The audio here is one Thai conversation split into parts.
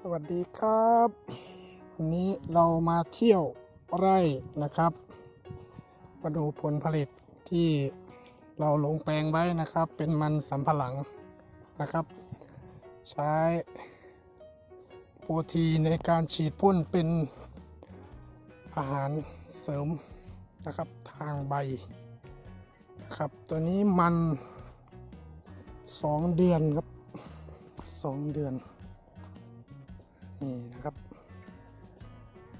สวัสดีครับ วันนี้เรามาเที่ยวไร่นะครับ มาดูผลผลิตที่เราลงแปลงไว้นะครับ เป็นมันสำปะหลังนะครับ ใช้โปรตีในการฉีดพ่นเป็นอาหารเสริมนะครับทางใบนะครับ ตัวนี้มันสองเดือนครับสองเดือน นี่นะครับ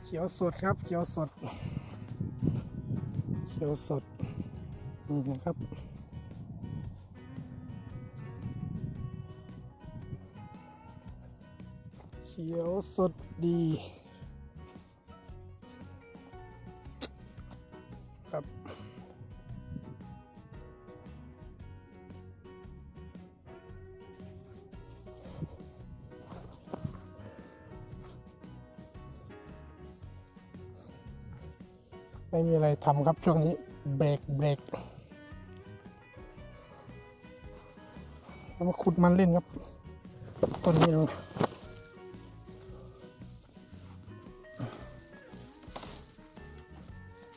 เขียวสดครับ เขียวสด เขียวสด นี่นะครับเขียวสดดี ไม่มีอะไรทำครับช่วงนี้เบรกเบรกแล้วมาขุดมันเล่นครับต้นนี้เรา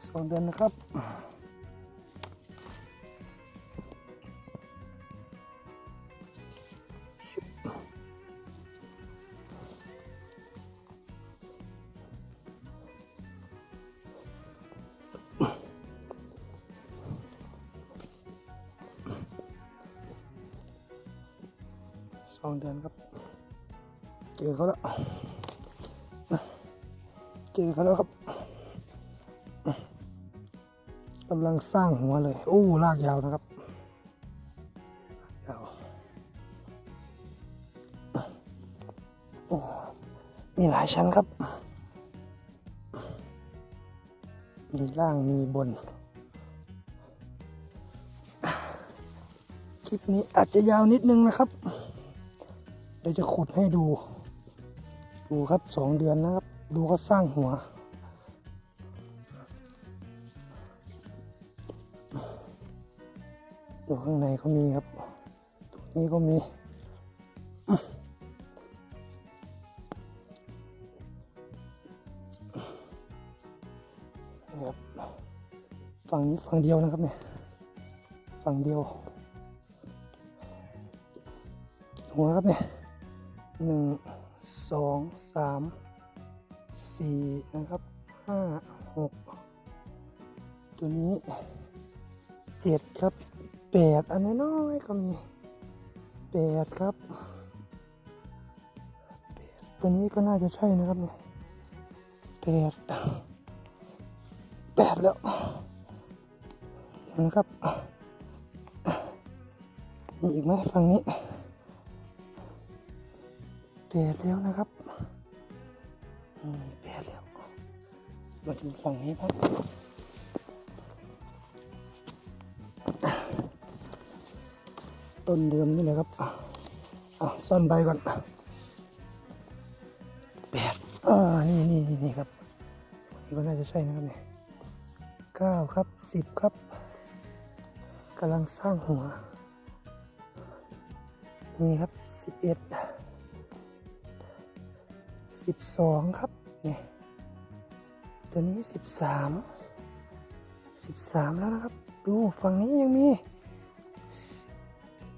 สองเดือนนะครับ สองเดือนครับ เจอเขาแล้วเจอเขาแล้วครับกำลังสร้างหัวเลยโอ้ลากยาวนะครับยาวโอ้มีหลายชั้นครับ มีล่างมีบน คลิปนี้อาจจะยาวนิดนึงนะครับ ดี๋ยวจะขุดให้ดู ดูครับสองเดือนนะครับ ดูเขาสร้างหัวดูข้างในก็มีครับตรงนี้ก็มีนะครับฝั่งนี้ฝั่งเดียวนะครับเนี่ย ฝั่งเดียวหัวครับเนี่ย หนึ่งสองสามสี่นะครับห้าหกตัวนี้เจ็ดครับแปดอันน้อยๆก็มีแปดครับแปดตัวนี้ก็น่าจะใช่นะครับเนี่ยแปดแปดแล้วเดี๋ยวนะครับมีอีกไหมฝั่งนี้ แปดแล้วนะครับนี่แปดแล้วมาถึงฝั่งนี้ครับต้นเดิมนี่เลยครับอะอะซ่อนใบก่อนแปดอ่านี่นี่นี่นี่ครับนี่ก็น่าจะใช่นะครับเนี่ยเก้าครับสิบครับกำลังสร้างหัว นี่ครับสิบเอ็ด สิบสองครับเนี่ยตัวนี้สิบสามสิบสามแล้วนะครับ ดูฝั่งนี้ยังมี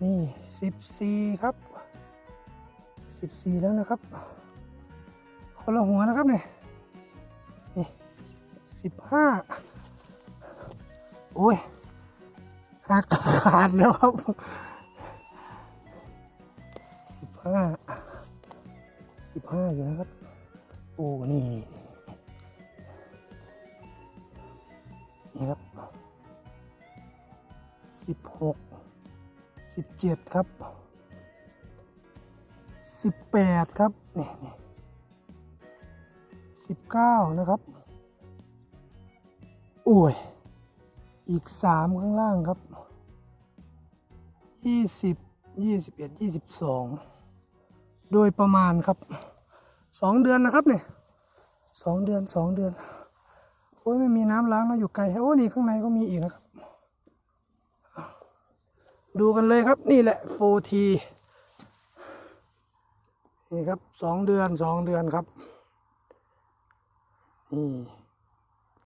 นี่สิบสี่ครับสิบสี่แล้วนะครับ คนละหัวนะครับเนี่ยนี่สิบห้าโอ้ยหักขาดแล้วครับสิบห้า สิบห้าอยู่นะครับ โอ้นี่นี่นี่นี่ครับสิบหกสิบเจ็ดครับสิบแปดครับนี่นี่สิบเก้านะครับ โอ้ย อีกสามข้างล่างครับยี่สิบยี่สิบเอ็ดยี่สิบสอง โดยประมาณครับสองเดือนนะครับเนี่ยสองเดือนสองเดือนโอ้ยไม่มีน้ำล้างนะอยู่ไกลโอ้นี่ข้างในก็มีอีกนะครับ ดูกันเลยครับนี่แหละโฟทีนี่ครับสองเดือนสองเดือนครับนี่